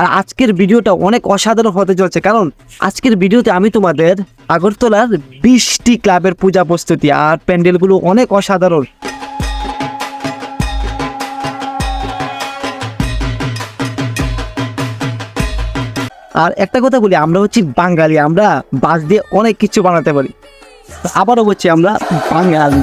আর আজকের ভিডিওটা অনেক অসাধারণ হতে চলছে, কারণ আজকের ভিডিওতে আমি তোমাদের আগরতলার বিশটি ক্লাবের পূজা প্রস্তুতি আর প্যান্ডেলগুলো অনেক অসাধারণ। আর একটা কথা বলি, আমরা হচ্ছি বাঙালি, আমরা বাস দিয়ে অনেক কিছু বানাতে পারি। আবারও বলছি আমরা বাঙালি।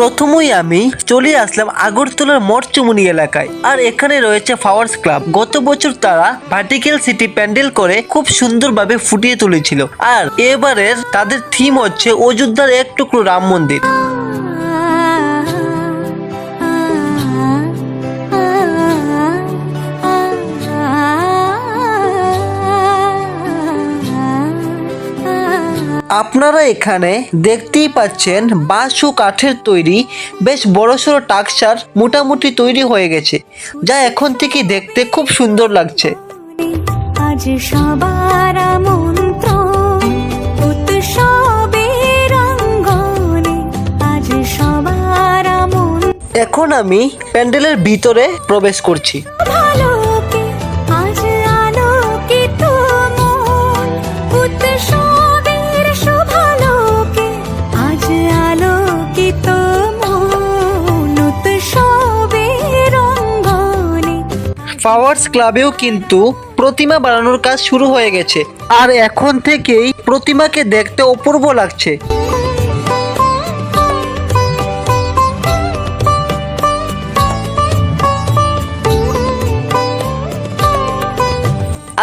প্রথমেই আমি চলে আসলাম আগরতলার মরচুমুনি এলাকায়। আর এখানে রয়েছে ফ্লাওয়ার্স ক্লাব গত বছর তারা ভার্টিক্যাল সিটি প্যান্ডেল করে খুব সুন্দরভাবে ফুটিয়ে তুলেছিল। আর এবারের তাদের থিম হচ্ছে অযোধ্যার এক টুকরো রাম মন্দির। আপনারা এখানে দেখতেই পাচ্ছেন বাঁশ ও কাঠের তৈরি বেশ বড়সড় টাকসার মোটামুটি তৈরি হয়ে গেছে যা এখন থেকে দেখতে খুব সুন্দর লাগছে। আজ সবার এখন আমি প্যান্ডেলের ভিতরে প্রবেশ করছি। ফ্লাওয়ার্স ক্লাবেও কিন্তু প্রতিমা বানানোর কাজ শুরু হয়ে গেছে। আর এখন থেকেই প্রতিমাকে দেখতে অপূর্ব লাগছে।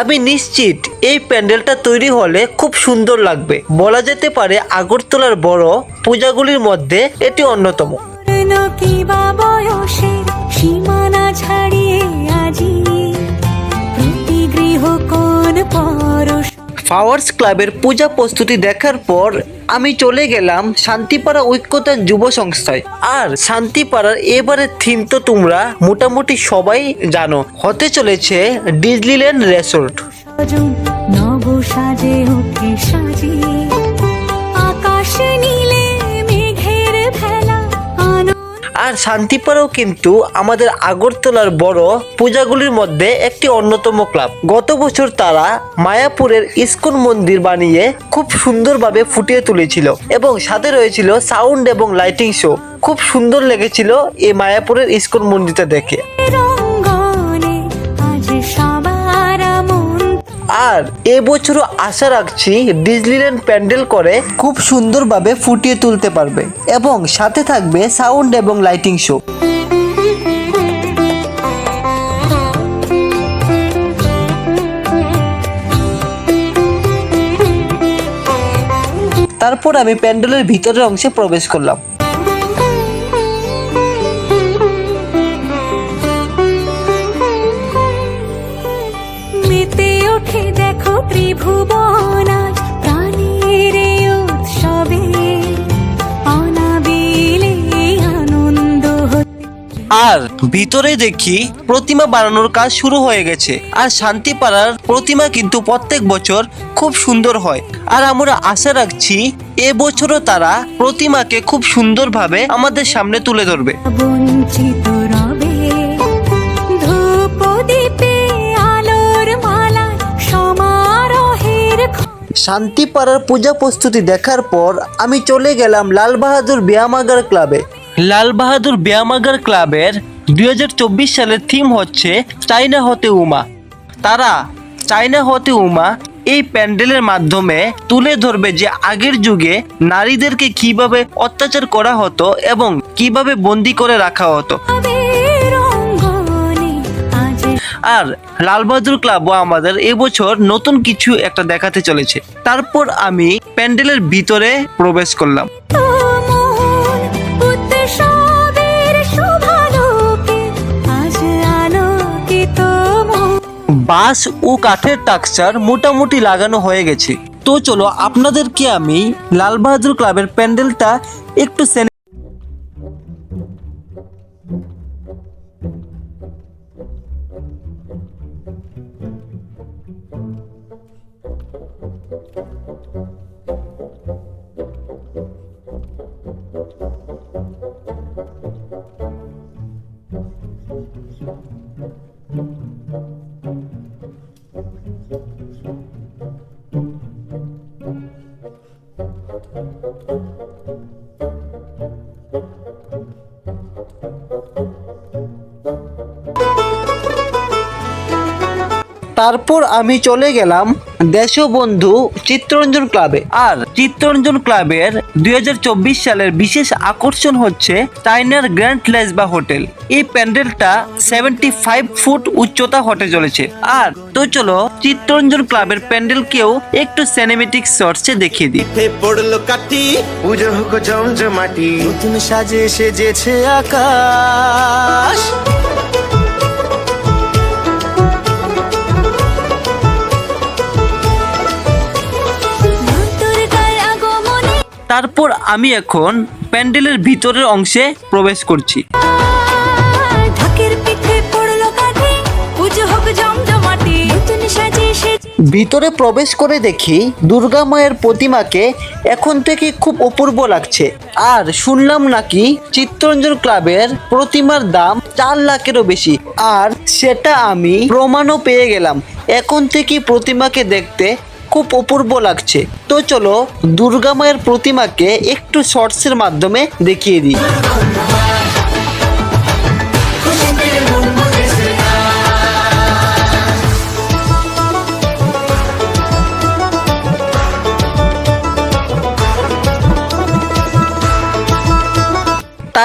আমি নিশ্চিত এই প্যান্ডেলটা তৈরি হলে খুব সুন্দর লাগবে। বলা যেতে পারে আগরতলার বড় পূজাগুলির মধ্যে এটি অন্যতম। সীমানা ছাড়িয়ে আজি প্রতি গৃহ কোন পরশ ফ্লাওয়ার্স ক্লাবের পূজা প্রস্তুতি দেখার পর আমি চলে গেলাম শান্তিপাড়া ঐক্যতা যুব সংস্থায়। আর শান্তিপাড়ার এবারের থিম তো তোমরা মোটামুটি সবাই জানো। হতে চলেছে ডিজনিল্যান্ড রেসোর্ট নব সাজে ওঠে সাজিয়ে আকাশ নীলে আর শান্তিপাড়াও কিন্তু আমাদের আগরতলার বড় পূজাগুলির মধ্যে একটি অন্যতম ক্লাব। গত বছর তারা মায়াপুরের ইস্কন মন্দির বানিয়ে খুব সুন্দরভাবে ফুটিয়ে তুলেছিল এবং সাথে রয়েছিল সাউন্ড এবং লাইটিং শো। খুব সুন্দর লেগেছিল এই মায়াপুরের ইস্কন মন্দিরটা দেখে। আর এবছরও আশা রাখছি ডিজনিল্যান্ড প্যান্ডেল করে খুব সুন্দরভাবে ফুটিয়ে তুলতে পারবে এবং সাথে থাকবে সাউন্ড এবং লাইটিং শো। তারপর আমি প্যান্ডেলের ভিতরের অংশে প্রবেশ করলাম। আর ভিতরে দেখি প্রতিমা বানানোর কাজ শুরু হয়ে গেছে। আর শান্তিপাড়ার প্রতিমা কিন্তু প্রত্যেক বছর খুব সুন্দর হয়। আর আমরা আশা রাখছি এবছরও তারা প্রতিমাকে খুব সুন্দরভাবে আমাদের সামনে তুলে ধরবে। শান্তিপাড়ার পূজা প্রস্তুতি দেখার পর আমি চলে গেলাম লাল বাহাদুর ব্যায়ামাগার ক্লাবে। লাল বাহাদুর ব্যায়ামাগার ক্লাবের দু হাজার চব্বিশ সালের থিম হচ্ছে চাইনা হতে উমা। তারা চাইনা হতে উমা এই প্যান্ডেলের মাধ্যমে তুলে ধরবে যে আগের যুগে নারীদেরকে কীভাবে অত্যাচার করা হতো এবং কীভাবে বন্দি করে রাখা হতো। আর লালবাহাদুর ক্লাবও আমাদের এবছর নতুন কিছু একটা দেখাতে চলেছে। তারপর আমি প্যান্ডেলের ভিতরে প্রবেশ করলাম। বাঁশ ও কাঠের টাকচার মোটামুটি লাগানো হয়ে গেছে। তো চলো, আপনাদেরকে আমি লালবাহাদুর ক্লাবের প্যান্ডেলটা একটু তারপর আমি চলে গেলাম দেশবন্ধু চিত্তরঞ্জন ক্লাবে। আর চিত্তরঞ্জন ক্লাবের দু হাজার চব্বিশ সালের বিশেষ আকর্ষণ হচ্ছে চাইনার গ্র্যান্ড লেসবা হোটেল। এই প্যান্ডেলটা সেভেন্টি ফাইভ ফুট উচ্চতা হতে চলেছে। আর তো চলো চিত্তরঞ্জন ক্লাবের প্যান্ডেলকেও একটু সিনেমেটিক শর্টসে দেখিয়ে দিই। পড়ল কাটি পুজো হোক জমজমাটি নতুন সাজে সেজেছে আকাশ। তারপর আমি এখন প্যান্ডেলের ভিতরের অংশে প্রবেশ করছি। ভিতরে প্রবেশ করে দেখি দুর্গা মায়ের প্রতিমাকে এখন থেকে খুব অপূর্ব লাগছে। আর শুনলাম নাকি চিত্তরঞ্জন ক্লাবের প্রতিমার দাম চার লাখেরও বেশি। আর সেটা আমি প্রমাণও পেয়ে গেলাম। এখন থেকে প্রতিমাকে দেখতে খুব অপূর্ব লাগছে। তো চলো দুর্গা মায়ের প্রতিমাকে একটু শর্টসের মাধ্যমে দেখিয়ে দিই।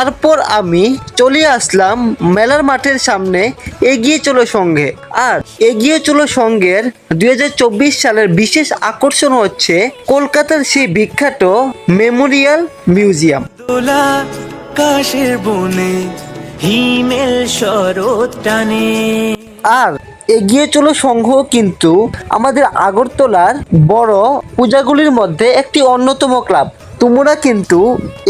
তারপর আমি চলে আসলাম মেলার মাঠের সামনে এগিয়ে চলো সঙ্গে। আর এগিয়ে চলো সঙ্গের দুই সালের বিশেষ আকর্ষণ হচ্ছে কলকাতার সেই বিখ্যাত মেমোরিয়াল মিউজিয়াম। কাশের বনে হিমেল শরৎ টানে। আর এগিয়ে চলো সংঘ কিন্তু আমাদের আগরতলার বড় পূজাগুলির মধ্যে একটি অন্যতম ক্লাব। তোমরা কিন্তু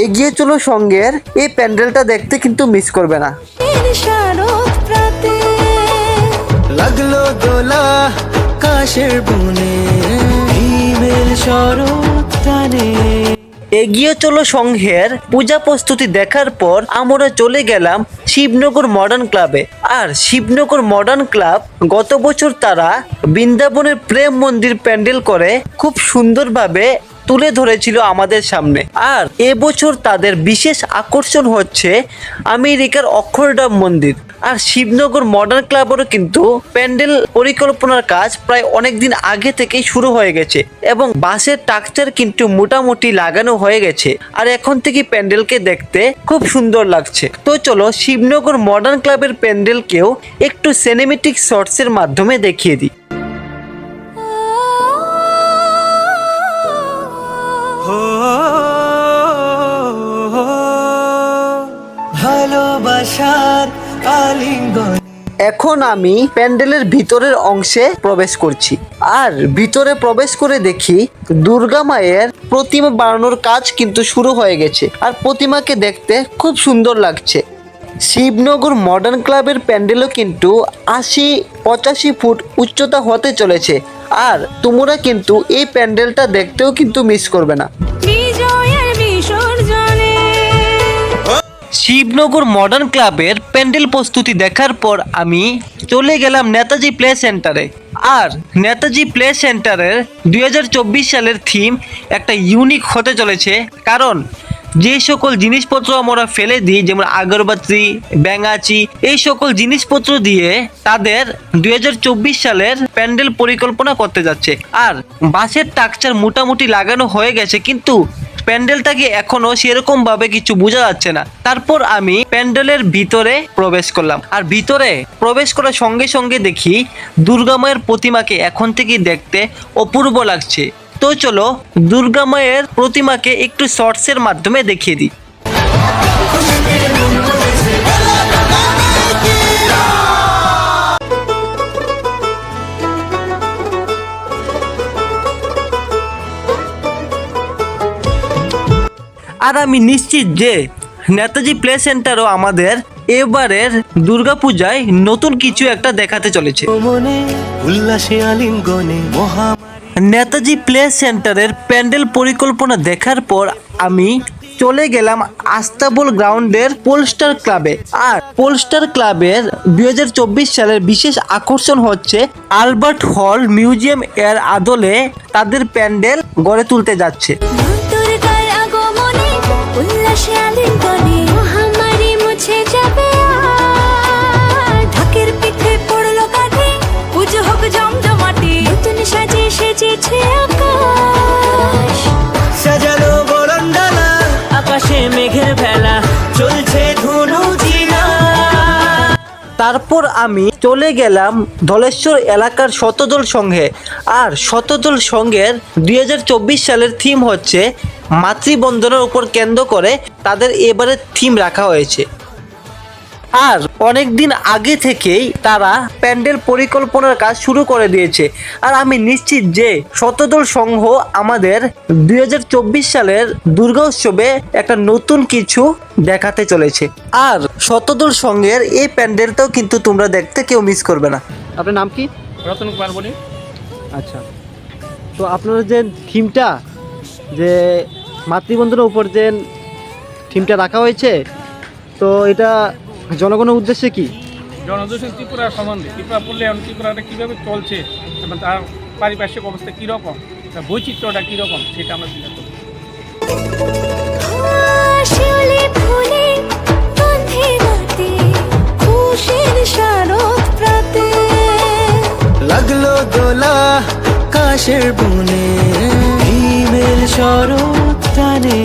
এগিয়ে চলো সঙ্গের এই প্যান্ডেলটা দেখতে কিন্তু মিস করবে না। লাগল দোলা কাশের বনে হিমেল শরৎ টানে। এগিয়ে চলো সংঘের পূজা প্রস্তুতি দেখার পর আমরা চলে গেলাম শিবনগর মডার্ন ক্লাবে আর শিবনগর মডার্ন ক্লাব গত বছর তারা বৃন্দাবনের প্রেম মন্দির প্যান্ডেল করে খুব সুন্দরভাবে তুলে ধরেছিল আমাদের সামনে। আর এবছর তাদের বিশেষ আকর্ষণ হচ্ছে আমেরিকার অক্ষরডাম মন্দির। আর শিবনগর মডার্ন ক্লাবেরও কিন্তু প্যান্ডেল পরিকল্পনার কাজ প্রায় অনেক দিন আগে থেকেই শুরু হয়ে গেছে। এবং বাসের টাকচার কিন্তু মোটামুটি লাগানো হয়ে গেছে। আর এখন থেকে প্যান্ডেলকে দেখতে খুব সুন্দর লাগছে। তো চলো শিবনগর মডার্ন ক্লাবের প্যান্ডেলকেও একটু সিনেমেটিক শর্টসের মাধ্যমে দেখিয়ে দিই। ভালোবাসার আলিঙ্গন। এখন আমি প্যান্ডেলের ভিতরের অংশে প্রবেশ করছি। আর ভিতরে প্রবেশ করে দেখি দুর্গা মায়ের প্রতিমা বানানোর কাজ কিন্তু শুরু হয়ে গেছে। আর প্রতিমাকে দেখতে খুব সুন্দর লাগছে। শিবনগর মডার্ন ক্লাবের প্যান্ডেলও কিন্তু আশি পঁচাশি ফুট উচ্চতা হতে চলেছে। আর তোমরা কিন্তু এই প্যান্ডেলটা দেখতেও কিন্তু মিস করবে না। শিবনগর মডার্ন ক্লাবের প্যান্ডেল প্রস্তুতি দেখার পর আমি চলে গেলাম নেতাজি প্লে সেন্টারে আর নেতাজি প্লে সেন্টারের দু হাজার চব্বিশ সালের থিম একটা ইউনিক হতে চলেছে। কারণ যে সকল জিনিসপত্র আমরা ফেলে দিই, যেমন আগরবাতি, ব্যাঙাচি, এই সকল জিনিসপত্র দিয়ে তাদের দুই হাজার চব্বিশ সালের প্যান্ডেল পরিকল্পনা করতে যাচ্ছে। আর বাসের টাকচার মোটামুটি লাগানো হয়ে গেছে, কিন্তু প্যান্ডেলটাকে এখনও সেরকম ভাবে কিছু বোঝা যাচ্ছে না। তারপর আমি প্যান্ডেলের ভিতরে প্রবেশ করলাম। আর ভিতরে প্রবেশ করার সঙ্গে সঙ্গে দেখি দুর্গা মায়ের প্রতিমাকে এখন থেকে দেখতে অপূর্ব লাগছে। তো চলো দুর্গা মায়ের প্রতিমাকে একটু শর্টসের মাধ্যমে দেখিয়ে দিই। আর আমি নিশ্চিত যে নেতাজি প্লে সেন্টারও আমাদের এবারের দুর্গাপূজায় নতুন কিছু একটা দেখাতে চলেছে। নেতাজি প্লে সেন্টারের প্যান্ডেল পরিকল্পনা দেখার পর আমি চলে গেলাম আস্তাবল গ্রাউন্ডের পোলস্টার ক্লাবে। আর পোলস্টার ক্লাবের দুই হাজার চব্বিশ সালের বিশেষ আকর্ষণ হচ্ছে আলবার্ট হল মিউজিয়াম এর আদলে তাদের প্যান্ডেল গড়ে তুলতে যাচ্ছে। উল্লাসে আলিঙ্গনে তারপর আমি চলে গেলাম ধলেশ্বর এলাকার শতদল সংঘে। আর শতদল সংঘের দুই হাজার চব্বিশ সালের থিম হচ্ছে মাতৃবন্ধনের উপর কেন্দ্র করে তাদের এবারে থিম রাখা হয়েছে। আর অনেক দিন আগে থেকেই তারা প্যান্ডেল পরিকল্পনার কাজ শুরু করে দিয়েছে। আর আমি নিশ্চিত যে শতদল সংঘ আমাদের দু হাজার চব্বিশ সালের দুর্গা উৎসবে একটা নতুন কিছু দেখাতে চলেছে। আর শতদল সংঘের এই প্যান্ডেলটাও কিন্তু তোমরা দেখতে কেউ মিস করবে না। আপনার নাম কি? রতন কুমার বলি আচ্ছা। তো আপনার যে থিমটা যে মাতৃবন্ধনের উপর যে থিমটা রাখা হয়েছে তো এটা জনগণের উদ্দেশ্যে কি? জনদূষণ ত্রিপুরার সম্বন্ধে ত্রিপুরা পড়লে এখন ত্রিপুরাটা কীভাবে চলছে এবং তার পারিপার্শ্বিক অবস্থা কীরকম তার বৈচিত্র্যটা কীরকম সেটা আমরা শারদ প্রাতে। লাগল দোলা কাশের বনে হিমেল শরৎ টানে।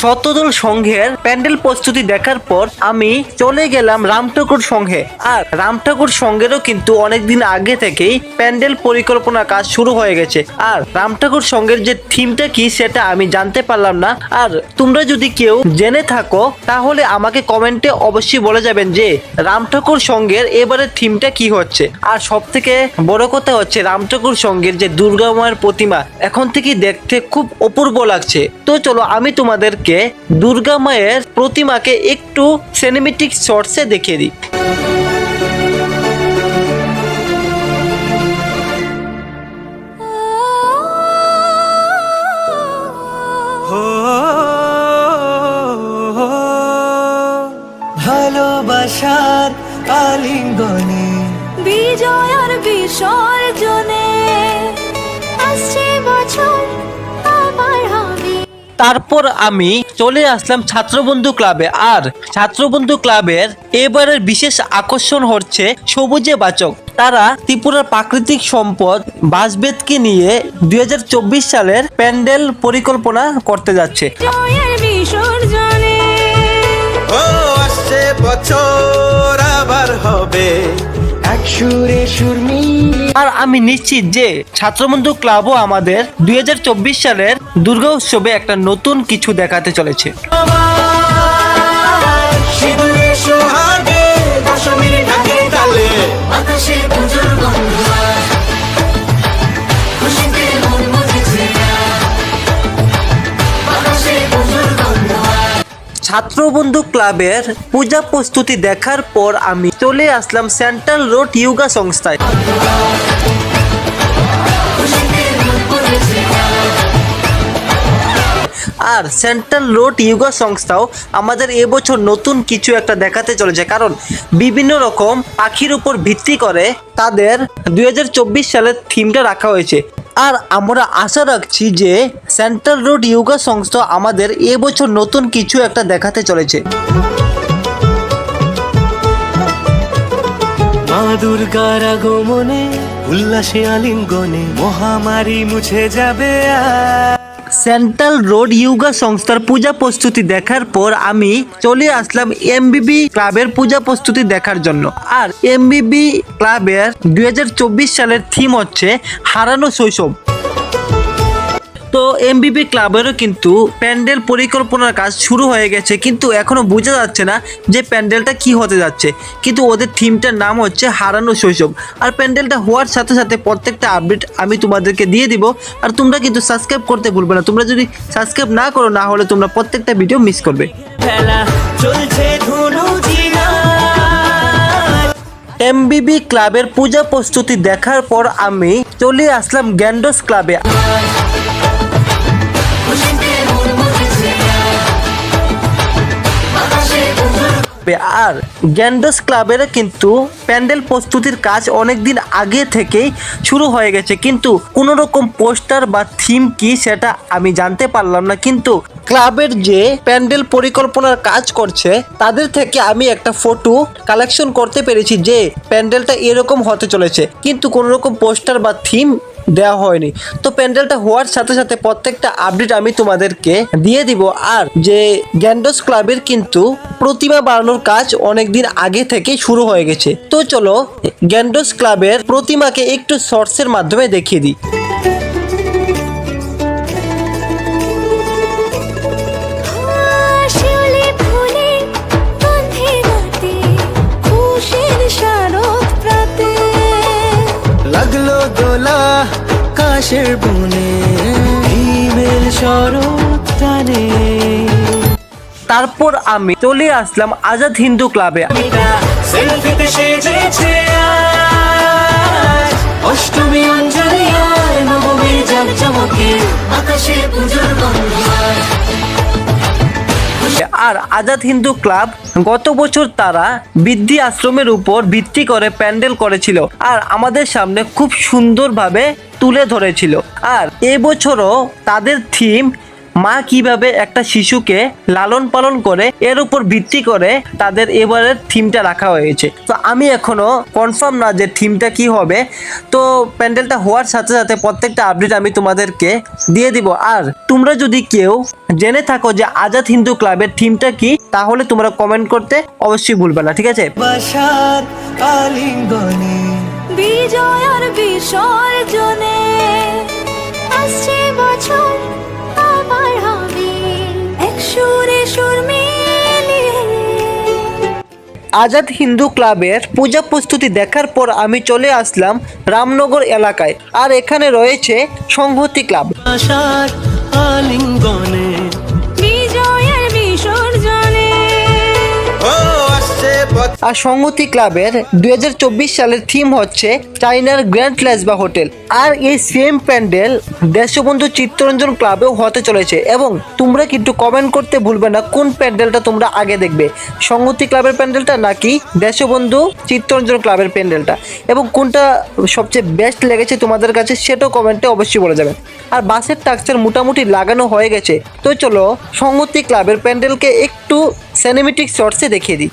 শতদল সংঘের প্যান্ডেল প্রস্তুতি দেখার পর আমি চলে গেলাম রামঠাকুর সংঘে। আর রামঠাকুর সংঘেরও কিন্তু অনেকদিন আগে থেকেই প্যান্ডেল পরিকল্পনা কাজ শুরু হয়ে গেছে। আর রামঠাকুর সংঘের যে থিমটা কি সেটা আমি জানতে পারলাম না। আর তোমরা যদি কেউ জেনে থাকো, তাহলে আমাকে কমেন্টে অবশ্যই বলে যাবেন যে রামঠাকুর সংঘের এবারে থিমটা কি হচ্ছে। আর সব থেকে বড় কথা হচ্ছে রামঠাকুর সংঘের যে দুর্গা মায়ের প্রতিমা, এখন থেকে দেখতে খুব অপূর্ব লাগছে। তো চলো আমি তোমাদেরকে দুর্গা মায়ের প্রতিমাকে একটু সিনেমেটিক শর্টসে দেখিয়ে দিই। ভালোবাসার আলিঙ্গনে তারপর আমি চলে আসলাম ছাত্রবন্ধু ক্লাবে আর ছাত্রবন্ধু ক্লাবের এবারের বিশেষ আকর্ষণ হচ্ছে সবুজে বাচক। তারা ত্রিপুরার প্রাকৃতিক সম্পদ বাসবেদকে নিয়ে দুই হাজার চব্বিশ সালের প্যান্ডেল পরিকল্পনা করতে যাচ্ছে। সুরে সুর আর আমি নিশ্চিত যে ছাত্রবন্ধু ক্লাবও আমাদের দুই হাজার চব্বিশ সালের দুর্গা উৎসবে একটা নতুন কিছু দেখাতে চলেছে। ছাত্রবন্ধু ক্লাবের পূজা প্রস্তুতি দেখার পর আমি চলে আসলাম সেন্ট্রাল রোড ইয়োগা সংস্থায়। আর সেন্ট্রাল রোড ইয়োগা সংস্থাও আমাদের এবছর নতুন কিছু একটা দেখাতে চলেছে। কারণ বিভিন্ন রকম পাখির উপর ভিত্তি করে তাদের দুই হাজার চব্বিশ সালের থিমটা রাখা হয়েছে। আর আমরা আশা রাখছি যে সেন্ট্রাল রোড ইয়োগা সংস্থা আমাদের এবছর নতুন কিছু একটা দেখাতে চলেছে। মা দুর্গার আগমনে, উল্লাসে আলিঙ্গনে মহামারী মুছে যাবে আর সেন্ট্রাল রোড ইয়োগা সংস্থার পূজা প্রস্তুতি দেখার পর আমি চলে আসলাম এমবিবি ক্লাবের পূজা প্রস্তুতি দেখার জন্য। আর এমবিবি ক্লাবের দু হাজার চব্বিশ সালের থিম হচ্ছে হারানো শৈশব। তো এমবিবি ক্লাবেরও কিন্তু প্যান্ডেল পরিকল্পনার কাজ শুরু হয়ে গেছে কিন্তু এখনও বোঝা যাচ্ছে না যে প্যান্ডেলটা কি হতে যাচ্ছে। কিন্তু ওদের থিমটার নাম হচ্ছে হারানো শৈশব। আর প্যান্ডেলটা হওয়ার সাথে সাথে প্রত্যেকটা আপডেট আমি তোমাদেরকে দিয়ে দিব। আর তোমরা কিন্তু সাবস্ক্রাইব করতে ভুলবে না। তোমরা যদি সাবস্ক্রাইব না করো না হলে তোমরা প্রত্যেকটা ভিডিও মিস করবে। চলছে এমবিবি ক্লাবের পূজা প্রস্তুতি দেখার পর আমি চলে আসলাম গ্যান্ডোস ক্লাবে আর গ্যান্ডস ক্লাবের কিন্তু প্যান্ডেল প্রস্তুতির কাজ অনেক দিন আগে থেকেই শুরু হয়ে গেছে। কিন্তু কোনো রকম পোস্টার বা থিম কি সেটা আমি জানতে পারলাম না। কিন্তু ক্লাবের যে প্যান্ডেল পরিকল্পনার কাজ করছে, তাদের থেকে আমি একটা ফটো কালেকশন করতে পেরেছি যে প্যান্ডেলটা এরকম হতে চলেছে। কিন্তু কোনো রকম পোস্টার বা থিম দেওয়া হয়নি। তো প্যান্ডেলটা হওয়ার সাথে সাথে প্রত্যেকটা আপডেট আমি তোমাদেরকে দিয়ে দিব। আর যে গ্যান্ডোস ক্লাবের কিন্তু প্রতিমা বানানোর কাজ অনেকদিন আগে থেকে শুরু হয়ে গেছে। তো চলো, গ্যান্ডোস ক্লাবের প্রতিমাকে একটু শর্টসের মাধ্যমে দেখিয়ে দিই। কাশের বনে হিমেল শরৎ টানে তারপর আমি চলে আসলাম আজাদ হিন্দু ক্লাবে। সেলফিতে সেজেছে অষ্টমী অঞ্জলি আয় নবমীর জাকজমকে আকাশে পুজোর গন্ধ আর আজাদ হিন্দু ক্লাব গত বছর তারা বৃদ্ধি আশ্রমের উপর ভিত্তি করে প্যান্ডেল করেছিল। আর আমাদের সামনে খুব সুন্দরভাবে তুলে ধরেছিল। আর এবছরও তাদের থিম মা কীভাবে একটা শিশুকে লালন পালন করে, এর উপর ভিত্তি করে তাদের এবারের থিমটা রাখা হয়েছে। তো আমি এখনও কনফার্ম না যে থিমটা কি হবে। তো প্যান্ডেলটা হওয়ার সাথে সাথে প্রত্যেকটা আপডেট আমি তোমাদেরকে দিয়ে দিব। আর তোমরা যদি কেউ জেনে থাকো যে আজাদ হিন্দু ক্লাবের থিমটা কি, তাহলে তোমরা কমেন্ট করতে অবশ্যই ভুলবে না, ঠিক আছে? বিসর্জনে। আসছে বছর আবার হবে এক সুরে সুর আজাদ হিন্দু ক্লাবের পূজা প্রস্তুতি দেখার পর আমি চলে আসলাম রামনগর এলাকায়। আর এখানে রয়েছে সংহতি ক্লাব। আলিঙ্গনে আর সংহতি ক্লাবের দু হাজার চব্বিশ সালের থিম হচ্ছে চাইনার গ্র্যান্ড প্লাজবা হোটেল। আর এই সেম প্যান্ডেল দেশবন্ধু চিত্তরঞ্জন ক্লাবেও হতে চলেছে এবং তোমরা কিন্তু কমেন্ট করতে ভুলবে না কোন প্যান্ডেলটা তোমরা আগে দেখবে। সংহতি ক্লাবের প্যান্ডেলটা নাকি দেশবন্ধু চিত্তরঞ্জন ক্লাবের প্যান্ডেলটা? এবং কোনটা সবচেয়ে বেস্ট লেগেছে তোমাদের কাছে সেটাও কমেন্টে অবশ্যই বলে যাবে। আর বাসের টাক্সের মোটামুটি লাগানো হয়ে গেছে। তো চলো সংহতি ক্লাবের প্যান্ডেলকে একটু সিনেমেটিক শর্টসে দেখিয়ে দিই।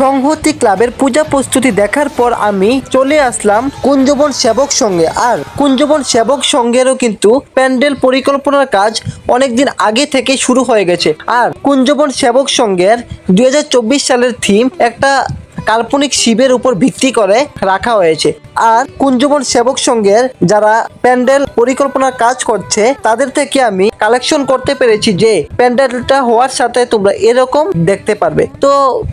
সংহতি ক্লাবের পূজা প্রস্তুতি দেখার পর আমি চলে আসলাম কুঞ্জবন সেবক সঙ্গে। আর কুঞ্জবন সেবক সঙ্গেরও কিন্তু প্যান্ডেল পরিকল্পনার কাজ অনেকদিন আগে থেকে শুরু হয়ে গেছে। আর কুঞ্জবন সেবক সঙ্গের দুই হাজার চব্বিশ সালের থিম একটা কাল্পনিক শিবের উপর ভিত্তি করে রাখা হয়েছে। আর কুঞ্জবন সেবক সঙ্গের যারা প্যান্ডেল পরিকল্পনার কাজ করছে, তাদের থেকে আমি কালেকশন করতে পেরেছি যে প্যান্ডেলটা হওয়ার সাথে তোমরা এরকম দেখতে পারবে। তো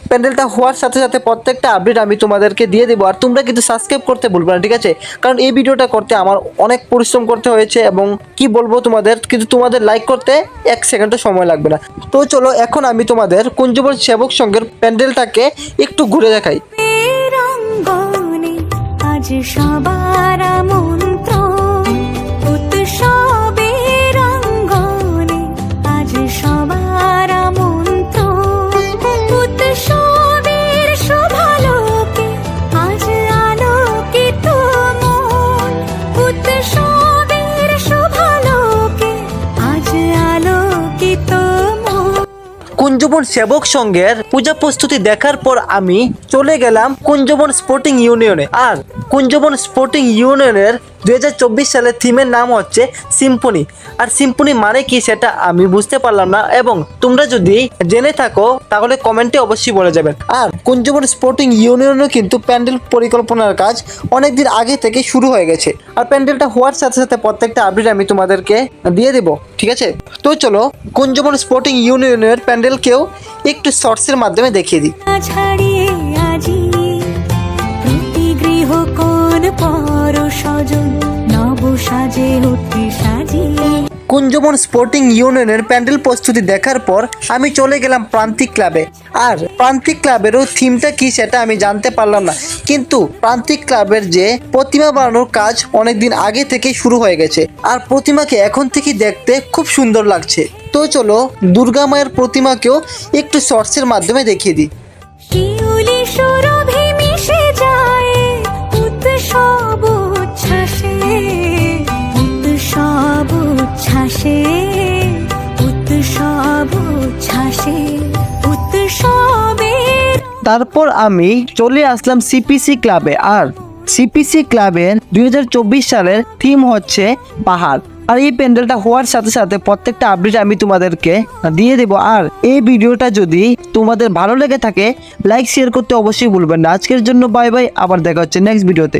প্যান্ডেলটা হওয়ার সাথে সাথে প্রত্যেকটা আপডেট আমি তোমাদেরকে দিয়ে দেবো। আর তোমরা কিন্তু সাবস্ক্রাইব করতে ভুলবে না, ঠিক আছে? কারণ এই ভিডিওটা করতে আমার অনেক পরিশ্রম করতে হয়েছে এবং কি বলব তোমাদের, কিন্তু তোমাদের লাইক করতে এক সেকেন্ডও সময় লাগবে না। তো চলো, এখন আমি তোমাদের কুঞ্জবন সেবক সঙ্গের প্যান্ডেলটাকে একটু ঘুরে দেখাই। আজ সবার কুঞ্জবন সেবক সংঘের পূজা প্রস্তুতি দেখার পর আমি চলে গেলাম কুঞ্জবন স্পোর্টিং ইউনিয়নে। আর কুঞ্জবন স্পোর্টিং ইউনিয়নের দুই সালের থিমের নাম হচ্ছে সিম্ফনি। আর সিম্ফনি মানে কি সেটা আমি বুঝতে পারলাম না এবং তোমরা যদি জেনে থাকো, তাহলে কমেন্টে অবশ্যই বলে যাবেন আর কুঞ্জবন স্পোর্টিং ইউনিয়নেও কিন্তু প্যান্ডেল পরিকল্পনার কাজ অনেকদিন আগে থেকে শুরু হয়ে গেছে। আর প্যান্ডেলটা হওয়ার সাথে সাথে প্রত্যেকটা আপডেট আমি তোমাদেরকে দিয়ে দেবো, ঠিক আছে? তো চলো, কুঞ্জবন স্পোর্টিং ইউনিয়নের প্যান্ডেলকেও একটু শর্টসের মাধ্যমে দেখিয়ে দিই। ছাড়িয়ে আজি প্রতি গৃহ কোন পর সজন নব সাজে উঠে সাজিয়ে। কুঞ্জবন স্পোর্টিং ইউনিয়নের প্যান্ডেল প্রস্তুতি দেখার পর আমি চলে গেলাম প্রান্তিক ক্লাবে। আর প্রান্তিক ক্লাবেরও থিমটা কি সেটা আমি জানতে পারলাম না। কিন্তু প্রান্তিক ক্লাবের যে প্রতিমা বানানোর কাজ অনেকদিন আগে থেকে শুরু হয়ে গেছে। আর প্রতিমাকে এখন থেকে দেখতে খুব সুন্দর লাগছে। তো চলো দুর্গা মায়ের প্রতিমাকেও একটু শর্টসের মাধ্যমে দেখিয়ে দিই। তারপর আমি চলে আসলাম সিপিসি ক্লাবে আর সিপিসি ক্লাবের দুই হাজার চব্বিশ সালের থিম হচ্ছে পাহাড়। আর এই প্যান্ডেলটা হওয়ার সাথে সাথে প্রত্যেকটা আপডেট আমি তোমাদেরকে দিয়ে দেব। আর এই ভিডিওটা যদি তোমাদের ভালো লেগে থাকে লাইক শেয়ার করতে অবশ্যই ভুলবেন না। আজকের জন্য বাই বাই আবার দেখা হচ্ছে নেক্সট ভিডিওতে